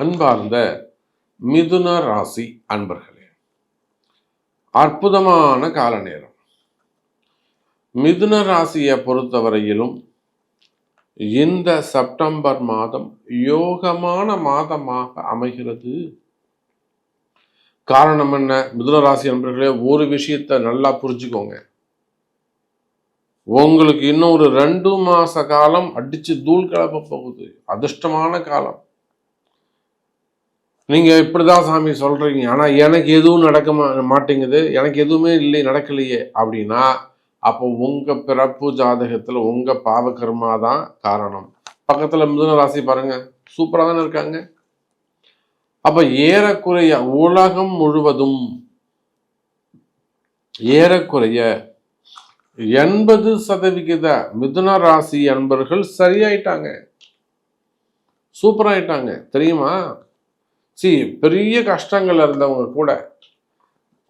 அன்பார்ந்த மிதுன ராசி அன்பர்களே அற்புதமான கால நேரம். மிதுன ராசியை பொறுத்தவரையிலும் இந்த செப்டம்பர் மாதம் யோகமான மாதமாக அமைகிறது. காரணம் என்ன? மிதுன ராசி அன்பர்களே ஒரு விஷயத்தை நல்லா புரிஞ்சுக்கோங்க. உங்களுக்கு இன்னும் ஒரு ரெண்டு மாச காலம் அடிச்சு தூள் கிளப்ப போகுது. அதிர்ஷ்டமான காலம். நீங்க இப்படிதான் சாமி சொல்றீங்க. ஆனால் எனக்கு எதுவும் நடக்க மாட்டேங்குது. எனக்கு எதுவுமே இல்லை நடக்கலையே அப்படின்னா அப்போ உங்க பிறப்பு ஜாதகத்துல உங்க பாவகர்மா தான் காரணம். பக்கத்துல மிதுன ராசி பாருங்க. சூப்பராக தானே இருக்காங்க. அப்போ ஏறக்குறைய உலகம் முழுவதும் ஏறக்குறைய எண்பது சதவிகித மிதுன ராசி அன்பர்கள் சரியாயிட்டாங்க. சூப்பராயிட்டாங்க. தெரியுமா? சி பெரிய கஷ்டங்கள் இருந்தவங்க கூட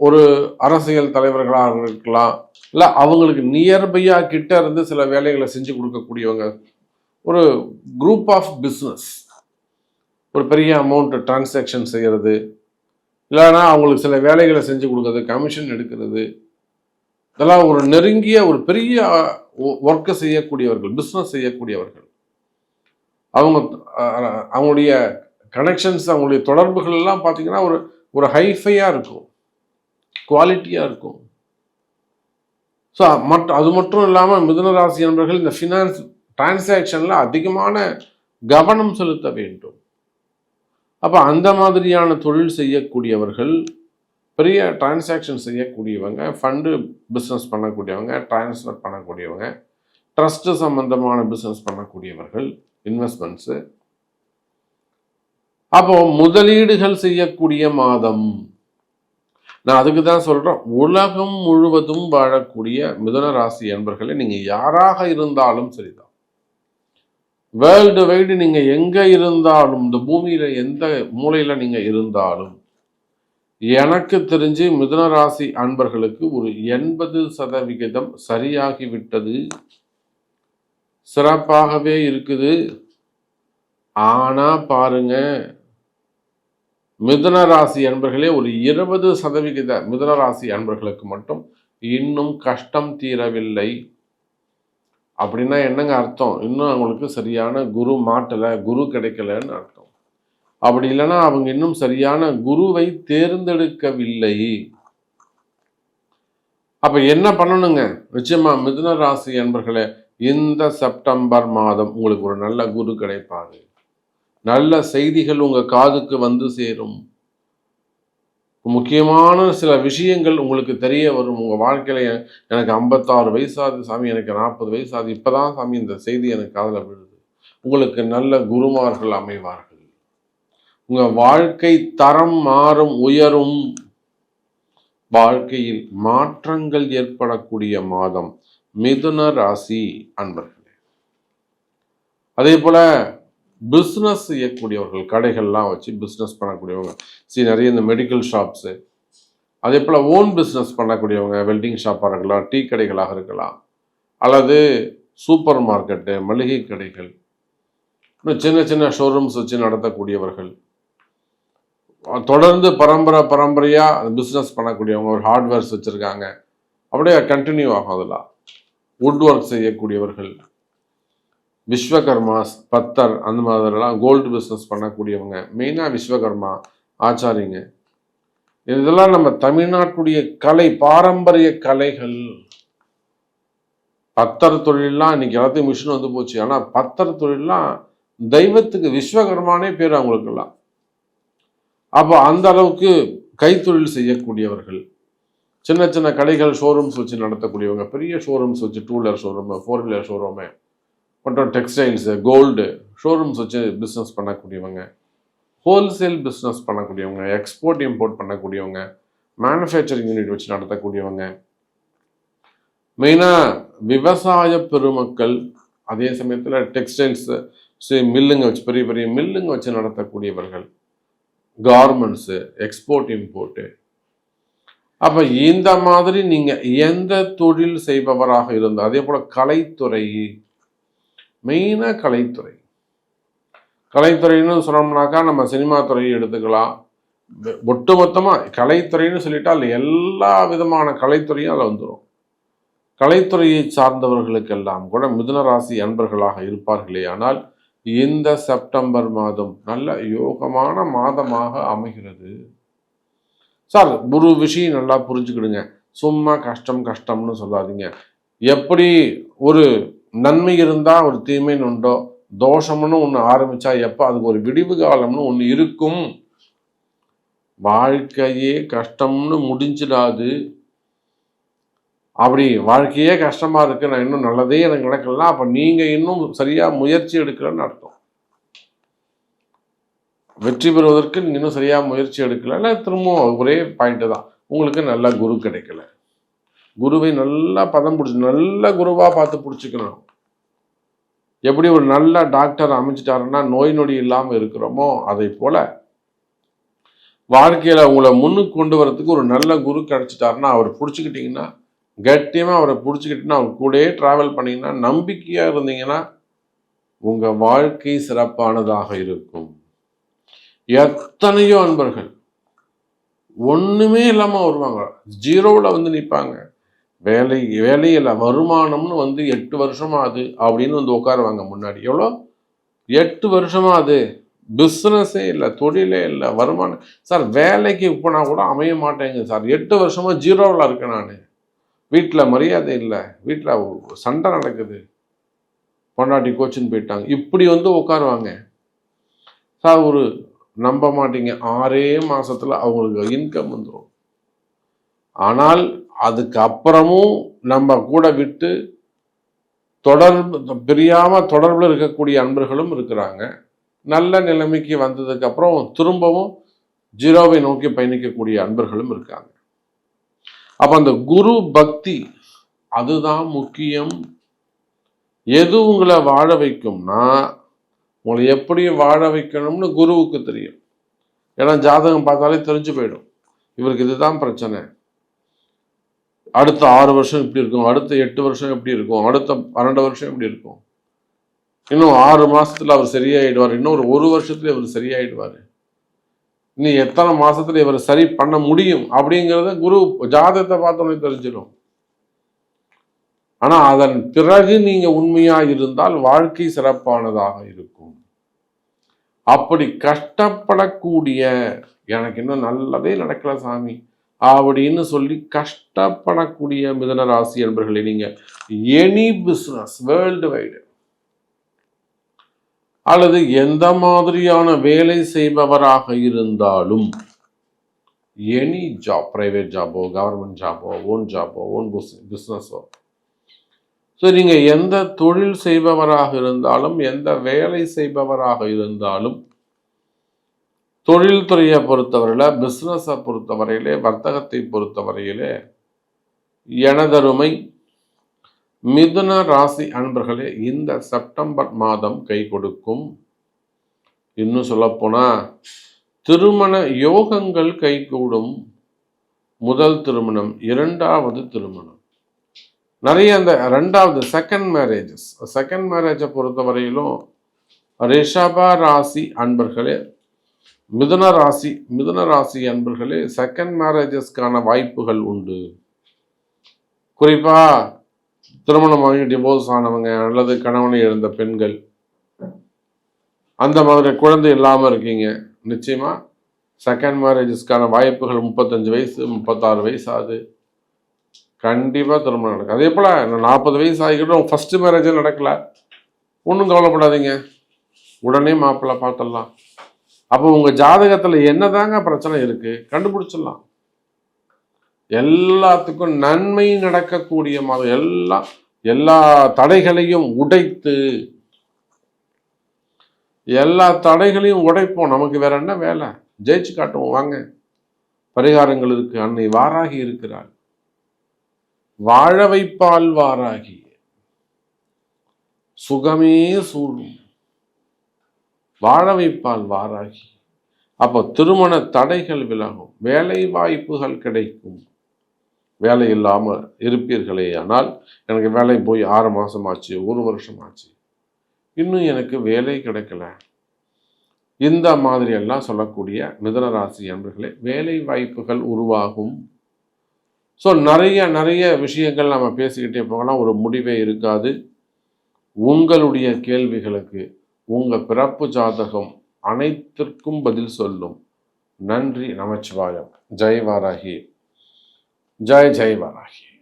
ஒரு அரசியல் தலைவர்களாக இருக்கலாம் இல்லை அவங்களுக்கு நியர்பையாக கிட்ட இருந்து சில வேலைகளை செஞ்சு கொடுக்கக்கூடியவங்க. ஒரு குரூப் ஆஃப் பிஸ்னஸ் ஒரு பெரிய அமௌண்ட் டிரான்சாக்ஷன் செய்கிறது இல்லைன்னா அவங்களுக்கு சில வேலைகளை செஞ்சு கொடுக்கறது கமிஷன் எடுக்கிறது. இதெல்லாம் ஒரு நெருங்கிய ஒரு பெரிய ஒர்க்கை செய்யக்கூடியவர்கள் பிஸ்னஸ் செய்யக்கூடியவர்கள். அவங்க அவங்களுடைய கனெக்ஷன்ஸ் அவங்களுடைய தொடர்புகள் எல்லாம் பார்த்தீங்கன்னா ஒரு ஒரு ஹைஃபையாக இருக்கும். குவாலிட்டியாக இருக்கும். ஸோ மற்ற அது மட்டும் இல்லாமல் மிதுன ராசி நண்பர்கள் இந்த ஃபினான்ஸ் டிரான்சாக்ஷனில் அதிகமான கவனம் செலுத்த வேண்டும். அப்போ அந்த மாதிரியான தொழில் செய்யக்கூடியவர்கள் பெரிய டிரான்சாக்ஷன் செய்யக்கூடியவங்க ஃபண்டு பிஸ்னஸ் பண்ணக்கூடியவங்க டிரான்ஸ்ஃபர் பண்ணக்கூடியவங்க ட்ரஸ்ட்டு சம்மந்தமான பிஸ்னஸ் பண்ணக்கூடியவர்கள் இன்வெஸ்ட்மெண்ட்ஸு அப்போ முதலீடுகள் செய்யக்கூடிய மாதம். நான் அதுக்கு தான் சொல்றேன். உலகம் முழுவதும் வாழக்கூடிய மிதன ராசி என்பர்களை நீங்க யாராக இருந்தாலும் சரிதான். வேர்ல்டு வைடு நீங்க எங்க இருந்தாலும் இந்த பூமியில எந்த மூலையில நீங்க இருந்தாலும் எனக்கு தெரிஞ்சு மிதுன ராசி அன்பர்களுக்கு ஒரு எண்பது சதவிகிதம் சரியாகிவிட்டது. சிறப்பாகவே இருக்குது. ஆனா பாருங்க மிதுன ராசி அன்பர்களே ஒரு இருபது சதவிகித மிதுன ராசி அன்பர்களுக்கு மட்டும் இன்னும் கஷ்டம் தீரவில்லை. அப்படின்னா என்னங்க அர்த்தம்? இன்னும் அவங்களுக்கு சரியான குரு மாட்டலை குரு கிடைக்கலன்னு அர்த்தம். அப்படி இல்லைன்னா அவங்க இன்னும் சரியான குருவை தேர்ந்தெடுக்கவில்லை. அப்ப என்ன பண்ணணுங்க? நிச்சயமா மிதுன ராசி அன்பர்களே இந்த செப்டம்பர் மாதம் உங்களுக்கு ஒரு நல்ல குரு கிடைப்பாரு. நல்ல செய்திகள் உங்கள் காதுக்கு வந்து சேரும். முக்கியமான சில விஷயங்கள் உங்களுக்கு தெரிய வரும். உங்கள் வாழ்க்கையில் எனக்கு ஐம்பத்தாறு வயசாது சாமி எனக்கு நாற்பது வயசாது இப்போ தான் சாமி இந்த செய்தி எனக்கு காதில் விழுது. உங்களுக்கு நல்ல குருமார்கள் அமைவார்கள். உங்கள் வாழ்க்கை தரம் மாறும் உயரும். வாழ்க்கையில் மாற்றங்கள் ஏற்படக்கூடிய மாதம் மிதுன ராசி அன்பர்களே. அதே போல பிஸ்னஸ் செய்யக்கூடியவர்கள் கடைகள்லாம் வச்சு பிஸ்னஸ் பண்ணக்கூடியவங்க. சரி நிறைய இந்த மெடிக்கல் ஷாப்ஸு அதே போல் ஓன் பிஸ்னஸ் பண்ணக்கூடியவங்க வெல்டிங் ஷாப்பாக இருக்கலாம் டீ கடைகளாக இருக்கலாம் அல்லது சூப்பர் மார்க்கெட்டு மளிகை கடைகள் இன்னும் சின்ன சின்ன ஷோரூம்ஸ் வச்சு நடத்தக்கூடியவர்கள். தொடர்ந்து பரம்பரை பரம்பரையாக பிஸ்னஸ் பண்ணக்கூடியவங்க ஒரு ஹார்ட்வேர்ஸ் வச்சுருக்காங்க. அப்படியே கண்டினியூ ஆகும் அதெல்லாம் வுட் ஒர்க் செய்யக்கூடியவர்கள். விஸ்வகர்மாஸ் பத்தர் அந்த மாதிரிலாம் கோல்டு பிஸ்னஸ் பண்ணக்கூடியவங்க. மெயினாக விஸ்வகர்மா ஆச்சாரிங்க. இதெல்லாம் நம்ம தமிழ்நாட்டுடைய கலை பாரம்பரிய கலைகள். பத்தர் தொழிலெலாம் இன்னைக்கு எல்லாத்தையும் மிஷின் வந்து போச்சு. ஆனால் பத்தர் தொழிலெலாம் தெய்வத்துக்கு விஸ்வகர்மானே பேர் அவங்களுக்கெல்லாம். அப்போ அந்த அளவுக்கு கைத்தொழில் செய்யக்கூடியவர்கள். சின்ன சின்ன கடைகள் ஷோரூம்ஸ் வச்சு நடத்தக்கூடியவங்க. பெரிய ஷோரூம்ஸ் வச்சு two wheeler showroom four wheeler showroom மற்றும் டெக்ஸ்டைல்ஸு கோல்டு ஷோரூம்ஸ் வச்சு பிஸ்னஸ் பண்ணக்கூடியவங்க ஹோல்சேல் பிஸ்னஸ் பண்ணக்கூடியவங்க எக்ஸ்போர்ட் இம்போர்ட் பண்ணக்கூடியவங்க மேனுஃபேக்சரிங் யூனிட் வச்சு நடத்தக்கூடியவங்க. மெயினாக விவசாய பெருமக்கள் அதே சமயத்தில் டெக்ஸ்டைல்ஸு மில்லுங்க வச்சு பெரிய பெரிய மில்லுங்க வச்சு நடத்தக்கூடியவர்கள். கார்மெண்ட்ஸு எக்ஸ்போர்ட் இம்போர்ட்டு அப்போ இந்த மாதிரி நீங்கள் எந்த தொழில் செய்பவராக இருந்தால் அதே போல் கலைத்துறை மெயினாக கலைத்துறை. கலைத்துறைன்னு சொன்னோம்னாக்கா நம்ம சினிமா துறையை எடுத்துக்கலாம். ஒட்டுமொத்தமாக கலைத்துறைன்னு சொல்லிட்டா எல்லா விதமான கலைத்துறையும் அதில் வந்துடும் கலைத்துறையை சார்ந்தவர்களுக்கெல்லாம் கூட மிதுனராசி அன்பர்களாக இருப்பார்களே ஆனால் இந்த செப்டம்பர் மாதம் நல்ல யோகமான மாதமாக அமைகிறது. சார் ஒரு விஷயம் நல்லா புரிஞ்சுக்கிடுங்க. சும்மா கஷ்டம் கஷ்டம்னு சொல்லாதீங்க. எப்படி ஒரு நன்மை இருந்தால் ஒரு தீமைன்னு உண்டோ? தோஷம்னு ஒன்று ஆரம்பித்தா எப்போ? அதுக்கு ஒரு விடிவு காலம்னு ஒன்று இருக்கும். வாழ்க்கையே கஷ்டம்னு முடிஞ்சிடாது. அப்படி வாழ்க்கையே கஷ்டமாக இருக்கு. நான் இன்னும் நல்லதே எனக்கு நடக்கலாம் அப்போ நீங்கள் இன்னும் சரியாக முயற்சி எடுக்கலன்னு அர்த்தம். வெற்றி பெறுவதற்கு இன்னும் சரியாக முயற்சி எடுக்கலைன்னா திரும்பவும் ஒரே பாயிண்ட்டு தான். உங்களுக்கு நல்ல குரு கிடைக்கல. குருவை நல்லா பதம் பிடிச்சி நல்ல குருவாக பார்த்து பிடிச்சிக்கணும். எப்படி ஒரு நல்ல டாக்டர் அமைச்சிட்டாருன்னா நோய் நொடி இல்லாமல் இருக்கிறோமோ அதை போல வாழ்க்கையில உங்களை முன்னுக்கு கொண்டு வரதுக்கு ஒரு நல்ல குரு கிடச்சிட்டாருன்னா அவர் பிடிச்சிக்கிட்டிங்கன்னா கட்டியமாக அவரை பிடிச்சிக்கிட்டுன்னா அவர் கூடயே ட்ராவல் பண்ணிங்கன்னா நம்பிக்கையாக இருந்தீங்கன்னா உங்கள் வாழ்க்கை சிறப்பானதாக இருக்கும். எத்தனையோ அன்பர்கள் ஒண்ணுமே இல்லாமல் வருவாங்க. ஜீரோவில் வந்து நிற்பாங்க வேலை வேலையில் வருமானம்னு வந்து எட்டு வருஷமா அது அப்படின்னு வந்து உட்காருவாங்க முன்னாடி. எவ்வளோ? எட்டு வருஷமா அது. பிஸ்னஸே இல்லை தொழிலே இல்லை வருமானம். சார் வேலைக்கு போனால் கூட அமைய மாட்டேங்குது சார். எட்டு வருஷமாக ஜீரோவில் இருக்கேன் நான். வீட்டில் மரியாதை இல்லை. வீட்டில் சண்டை நடக்குது. பொண்டாட்டி கோச்சின்னு போயிட்டாங்க. இப்படி வந்து உட்காருவாங்க. சார் ஒரு நம்ப மாட்டீங்க. ஆறே மாதத்தில் அவங்களுக்கு இன்கம் வந்துடும் ஆனால் அதுக்கு அப்புறமும் நம்ம கூட விட்டு தொடர்பு பிரியாமல் தொடர்பில் இருக்கக்கூடிய அன்பர்களும் இருக்கிறாங்க. நல்ல நிலைமைக்கு வந்ததுக்கப்புறம் திரும்பவும் ஜீரோவை நோக்கி பயணிக்கக்கூடிய அன்பர்களும் இருக்காங்க. அப்போ அந்த குரு பக்தி அதுதான் முக்கியம். எது உங்களை வாழ வைக்கும்னா உங்களை எப்படி வாழ வைக்கணும்னு குருவுக்கு தெரியும். ஏன்னா ஜாதகம் பார்த்தாலே தெரிஞ்சு போயிடும். இவருக்கு இதுதான் பிரச்சனை. அடுத்த ஆறு வருஷம் இப்படி இருக்கும் அடுத்த எட்டு வருஷம் எப்படி இருக்கும் அடுத்த பன்னெண்டு வருஷம் எப்படி இருக்கும். இன்னும் ஆறு மாசத்துல அவர் சரியாயிடுவார் இன்னும் ஒரு ஒரு வருஷத்துல இவர் சரியாயிடுவார். இன்னும் எத்தனை மாசத்துல இவர் சரி பண்ண முடியும் அப்படிங்கிறத குரு ஜாதகத்தை பார்த்தோன்னே தெரிஞ்சிடும். ஆனா அதன் பிறகு நீங்க உண்மையா இருந்தால் வாழ்க்கை சிறப்பானதாக இருக்கும். அப்படி கஷ்டப்படக்கூடிய எனக்கு இன்னும் நல்லதே நடக்கல சாமி. அப்படின்னு சொல்லி கஷ்டப்படக்கூடிய மிதன ராசி என்பர்களை நீங்க எனி பிஸ்னஸ் வேர்ல்டு வைடு அல்லது எந்த மாதிரியான வேலை செய்பவராக இருந்தாலும் எனி ஜாப் பிரைவேட் ஜாபோ கவர்மெண்ட் ஜாபோ ஓன் ஜாபோ ஓன் பிஸ்னஸோ ஸோ நீங்கள் எந்த தொழில் செய்பவராக இருந்தாலும் எந்த வேலை செய்பவராக இருந்தாலும் தொழில்துறையை பொறுத்தவரையில் பிஸ்னஸை பொறுத்தவரையிலே வர்த்தகத்தை பொறுத்தவரையிலே எனதருமை மிதுன ராசி அன்பர்களே இந்த செப்டம்பர் மாதம் கை கொடுக்கும். இன்னும் சொல்லப்போனால் திருமண யோகங்கள் கைகூடும் முதல் திருமணம் இரண்டாவது திருமணம். நிறைய அந்த ரெண்டாவது செகண்ட் மேரேஜஸ் செகண்ட் மேரேஜை பொறுத்தவரையிலும் ரிஷப ராசி அன்பர்களே மிதுன ராசி மிதுன ராசி அன்பர்களே செகண்ட் மேரேஜஸ்க்கான வாய்ப்புகள் உண்டு. குறிப்பா திருமணமாகி டிவோர்ஸ் ஆனவங்க அல்லது கணவனை இழந்த பெண்கள் அந்த மாதிரி குழந்தை இல்லாமல் இருக்கீங்க நிச்சயமா செகண்ட் மேரேஜஸ்க்கான வாய்ப்புகள் முப்பத்தஞ்சு வயசு முப்பத்தாறு வயசு ஆகுது. கண்டிப்பாக திருமணம் நடக்கும். அதே போல் நாற்பது வயசு ஆகிக்கிட்டும் ஃபஸ்ட்டு மேரேஜே நடக்கல. ஒன்றும் கவலைப்படாதீங்க. உடனே மாப்பிள்ளை பார்த்துடலாம். அப்போ உங்கள் ஜாதகத்தில் என்னதாங்க பிரச்சனை இருக்குது கண்டுபிடிச்சிடலாம். எல்லாத்துக்கும் நன்மை நடக்கக்கூடிய மாதம் எல்லாம் எல்லா தடைகளையும் உடைத்து எல்லா தடைகளையும் உடைப்போம். நமக்கு வேற என்ன வேலை? ஜெயிச்சு காட்டுவோம். வாங்க. பரிகாரங்கள் இருக்கு. அன்னை வாராகி இருக்கிறாள். வாழ வைப்பால் வாராகி. சுகமே சூழும் வாழ வைப்பால் வாராகி. அப்போ திருமண தடைகள் விலகும். வேலை வாய்ப்புகள் கிடைக்கும். வேலை இல்லாமல் இருப்பீர்களே ஆனால் எனக்கு வேலை போய் ஆறு மாதம் ஆச்சு ஒரு வருஷம் ஆச்சு. இன்னும் எனக்கு வேலை கிடைக்கல. இந்த மாதிரி எல்லாம் சொல்லக்கூடிய மிதனராசி அன்பர்களே வேலை வாய்ப்புகள் உருவாகும். ஸோ நிறைய நிறைய விஷயங்கள் நம்ம பேசிக்கிட்டே போகலாம். ஒரு முடிவே இருக்காது. உங்களுடைய கேள்விகளுக்கு உங்கள் பிறப்பு ஜாதகம் அனைத்திற்கும் பதில் சொல்லும். நன்றி நமச்சிவாயம். ஜெய் வாராகி. ஜெய் ஜெய் வாராகி.